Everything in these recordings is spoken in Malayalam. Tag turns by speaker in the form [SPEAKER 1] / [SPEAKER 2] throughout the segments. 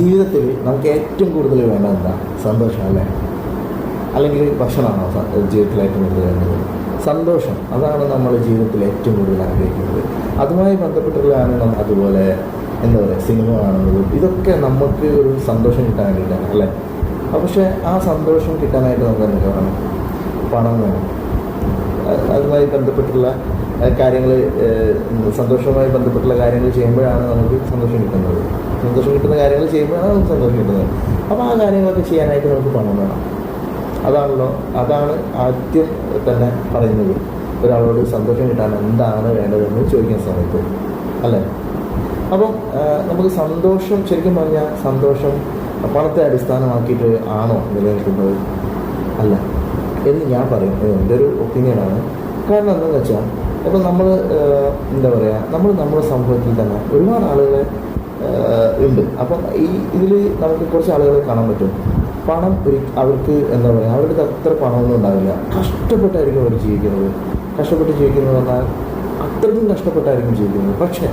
[SPEAKER 1] ജീവിതത്തിൽ നമുക്ക് ഏറ്റവും കൂടുതൽ വേണ്ടത് എന്താ? സന്തോഷം അല്ലേ? അല്ലെങ്കിൽ ഭക്ഷണമാണോ ജീവിതത്തിൽ ഏറ്റവും കൂടുതൽ വേണ്ടത്? സന്തോഷം. അതാണ് നമ്മൾ ജീവിതത്തിൽ ഏറ്റവും കൂടുതൽ ആഗ്രഹിക്കുന്നത്. അതുമായി ബന്ധപ്പെട്ടുള്ളതാണ് അതുപോലെ എന്താ പറയുക സിനിമ കാണുന്നതും ഇതൊക്കെ നമുക്ക് ഒരു സന്തോഷം കിട്ടാൻ വേണ്ടിയിട്ടാണ് അല്ലേ? പക്ഷേ ആ സന്തോഷം കിട്ടാനായിട്ട് നമുക്ക് എന്തൊക്കെ വേണം? പണം വേണം. അതുമായി ബന്ധപ്പെട്ടുള്ള കാര്യങ്ങൾ സന്തോഷവുമായി ബന്ധപ്പെട്ടുള്ള കാര്യങ്ങൾ ചെയ്യുമ്പോഴാണ് നമുക്ക് സന്തോഷം കിട്ടുന്നത്. സന്തോഷം കിട്ടുന്ന കാര്യങ്ങൾ ചെയ്യുമ്പോഴാണ് നമുക്ക് സന്തോഷം കിട്ടുന്നത്. അപ്പോൾ ആ കാര്യങ്ങളൊക്കെ ചെയ്യാനായിട്ട് നമുക്ക് പണം വേണം. അതാണല്ലോ അതാണ് ആദ്യം തന്നെ പറയുന്നത്. ഒരാളോട് സന്തോഷം കിട്ടാൻ എന്താണ് വേണ്ടതെന്ന് ചോദിക്കുന്ന സമയത്ത്. അല്ലേ? അപ്പം നമുക്ക് സന്തോഷം ശരിക്കും പറഞ്ഞാൽ സന്തോഷം പണത്തെ അടിസ്ഥാനമാക്കിയിട്ട് ആണോ നിലനിൽക്കുന്നത്? അല്ല. എന്ന് ഞാൻ പറയും എന്റെ ഒരു ഒപ്പീനിയനാണ്. കാരണം എന്താണെന്ന് വെച്ചാൽ ഇപ്പം നമ്മൾ എന്താ പറയുക നമ്മൾ നമ്മുടെ സമൂഹത്തിൽ തന്നെ ഒരുപാട് ആളുകളെ ഉണ്ട്. അപ്പം ഈ ഇതിൽ നമുക്ക് കുറച്ച് ആളുകളെ കാണാൻ പറ്റും. പണം അവർക്ക് എന്താ പറയുക അവരുടെ അത്ര പണമൊന്നും ഉണ്ടാവില്ല. കഷ്ടപ്പെട്ടായിരിക്കും അവർ ജീവിക്കുന്നത്. കഷ്ടപ്പെട്ട് ജീവിക്കുന്നത് പറഞ്ഞാൽ അത്രയ്ക്കും കഷ്ടപ്പെട്ടായിരിക്കും ജീവിക്കുന്നത്. പക്ഷേ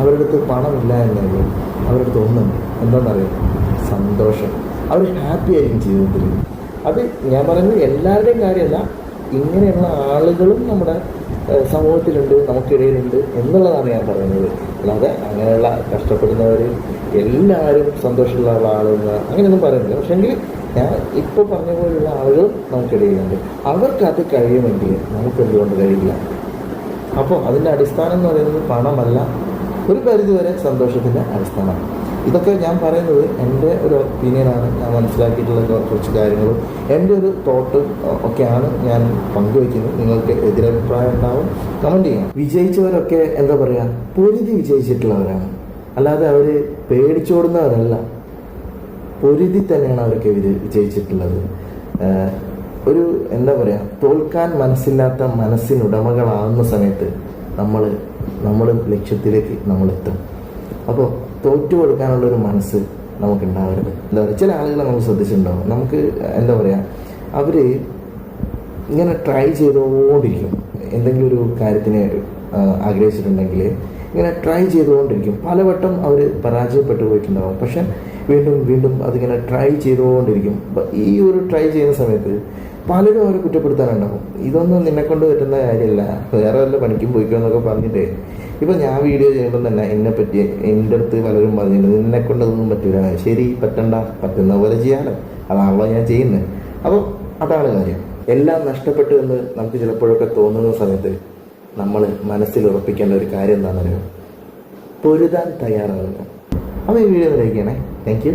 [SPEAKER 1] അവരുടെ അടുത്ത് പണമില്ല എന്നെങ്കിൽ അവരുടെ അടുത്ത് ഒന്നും എന്താണെന്നറിയാം സന്തോഷം. അവർ ഹാപ്പി ആയിരിക്കും ജീവിതത്തിൽ. അത് ഞാൻ പറയുന്നത് എല്ലാവരുടെയും കാര്യമല്ല. ഇങ്ങനെയുള്ള ആളുകളും നമ്മുടെ സമൂഹത്തിലുണ്ട് നമുക്കിടയിലുണ്ട് എന്നുള്ളതാണ് ഞാൻ പറയുന്നത്. അല്ലാതെ അങ്ങനെയുള്ള കഷ്ടപ്പെടുന്നവർ എല്ലാവരും സന്തോഷമുള്ള ആളുകൾ അങ്ങനെയൊന്നും പറയുന്നില്ല. പക്ഷേങ്കിൽ ഞാൻ ഇപ്പോൾ പറഞ്ഞ പോലെയുള്ള ആളുകളും നമുക്കിടയിലുണ്ട്. അവർക്കത് കഴിയുമെങ്കിൽ നമുക്ക് എന്തുകൊണ്ട് കഴിയില്ല? അപ്പോൾ അതിന്റെ അടിസ്ഥാനം എന്ന് പറയുന്നത് പണമല്ല ഒരു പരിധിവരെ സന്തോഷത്തിന്റെ അടിസ്ഥാനമാണ്. ഇതൊക്കെ ഞാൻ പറയുന്നത് എന്റെ ഒരു ഒപ്പീനിയനാണ് ഞാൻ മനസ്സിലാക്കിയിട്ടുള്ള കുറച്ച് കാര്യങ്ങളും. എന്റെ ഒരു തോട്ട് ഒക്കെയാണ് ഞാൻ പങ്കുവയ്ക്കുന്നത്. നിങ്ങൾക്ക് എതിരഭിപ്രായം ഉണ്ടാവും കമന്റ് ചെയ്യാം. വിജയിച്ചവരൊക്കെ എന്താ പറയുക പൊരുതി വിജയിച്ചിട്ടുള്ളവരാണ്. അല്ലാതെ അവർ പേടിച്ചോടുന്നവരല്ല. പൊരുതി തന്നെയാണ് അവരൊക്കെ വിജ- വിജയിച്ചിട്ടുള്ളത്. ഒരു എന്താ പറയുക തോൽക്കാൻ മനസ്സില്ലാത്ത മനസ്സിനുടമകളാകുന്ന സമയത്ത് നമ്മൾ നമ്മൾ ലക്ഷ്യത്തിലേക്ക് നമ്മൾ എത്തും അപ്പോൾ തോറ്റു കൊടുക്കാനുള്ള ഒരു മനസ്സ് നമുക്ക് ഉണ്ടാവരുത് എന്താ പറയുക? ചില ആളുകളെ നമ്മൾ ശ്രദ്ധിച്ചിട്ടുണ്ടാവും. നമുക്ക് എന്താ പറയുക അവർ ഇങ്ങനെ ട്രൈ ചെയ്തുകൊണ്ടിരിക്കും. എന്തെങ്കിലും ഒരു കാര്യത്തിന് ആഗ്രഹിച്ചിട്ടുണ്ടെങ്കിൽ ഇങ്ങനെ ട്രൈ ചെയ്തുകൊണ്ടിരിക്കും. പലവട്ടം അവർ പരാജയപ്പെട്ടു പോയിട്ടുണ്ടാവും. പക്ഷെ വീണ്ടും വീണ്ടും അതിങ്ങനെ ട്രൈ ചെയ്തുകൊണ്ടിരിക്കും. ഈ ഒരു ട്രൈ ചെയ്യുന്ന സമയത്ത് പലരും അവരെ കുറ്റപ്പെടുത്താനുണ്ടാവും ഇതൊന്നും നിന്നെ കൊണ്ട് പറ്റുന്ന കാര്യമല്ല. വേറെ വല്ല പണിക്കും പോയിക്കോ എന്നൊക്കെ പറഞ്ഞിട്ടേ ഇപ്പം ഞാൻ വീഡിയോ ചെയ്യുമ്പോൾ തന്നെ എന്നെ പറ്റി എന്റെ അടുത്ത് പലരും പറഞ്ഞിട്ടുണ്ട് നിന്നെ കൊണ്ടതൊന്നും പറ്റൂല ശരി പറ്റണ്ട പറ്റുന്ന പോലെ ചെയ്യാലോ അതാണല്ലോ ഞാൻ ചെയ്യുന്നത് അപ്പോൾ അതാണ് കാര്യം. എല്ലാം നഷ്ടപ്പെട്ടു എന്ന് നമുക്ക് ചിലപ്പോഴൊക്കെ തോന്നുന്ന സമയത്ത് നമ്മൾ മനസ്സിൽ ഉറപ്പിക്കേണ്ട ഒരു കാര്യം എന്താണെന്നറിയോ? പൊരുതാൻ തയ്യാറാവുക. അപ്പോൾ ഈ വീഡിയോ ചെയ്യണേ താങ്ക് യു